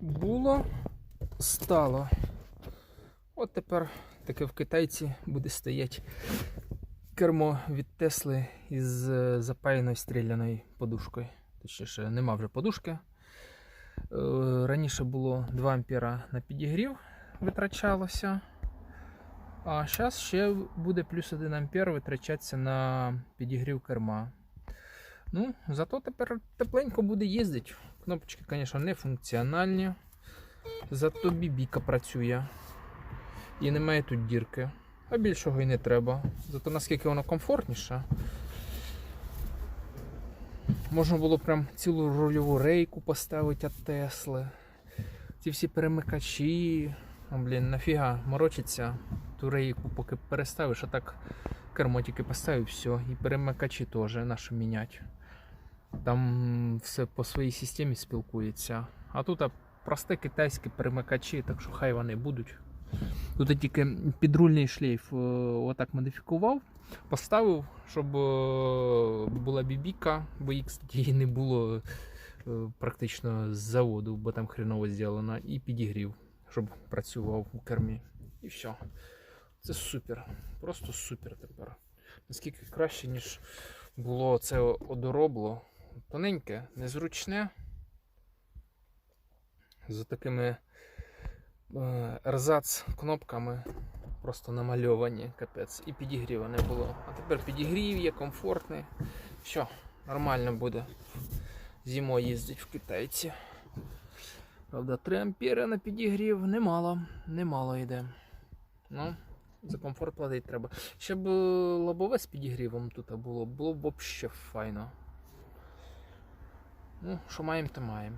Було, стало. От тепер таке в китайці буде стояти кермо від Тесли із е, запаяною стріляною подушкою. Точніше, нема вже подушки. Е, Раніше було 2 ампера на підігрів витрачалося. А зараз ще буде плюс 1 ампер витрачатися на підігрів керма. Ну, зато тепер тепленько буде їздити. Кнопочки, звісно, не функціональні. Зато бібіка працює. І немає тут дірки. А більшого і не треба. Зато наскільки воно комфортніше. Можна було прям цілу рульову рейку поставити від Тесли. Ці всі перемикачі. О, блін, нафіга морочиться. Ту рейку поки переставиш, а так кермо тільки поставив, все. І перемикачі теж наші міняти. Там все по своїй системі спілкується. А тут просте китайські перемикачі, так що хай вони будуть. Тут я тільки підрульний шлейф е, отак модифікував, поставив, щоб е, була бібіка, бо її не було е, практично з заводу, бо там хреново зроблено, і підігрів, щоб працював у кермі. І все. Це супер. Просто супер тепер. Наскільки краще, ніж було це одоробло. Тоненьке, незручне. З такими е, ерзац кнопками просто намальовані, капець. І підігріва не було. А тепер підігрів є, комфортний. Все, нормально буде. Зимою їздить в китайці. Правда, 3 ампери на підігрів немало, немало йде. Ну, за комфорт платити треба. Ще б е, лобове з підігрівом тут було, було б взагалі файно. Ну, що маємо, то маємо.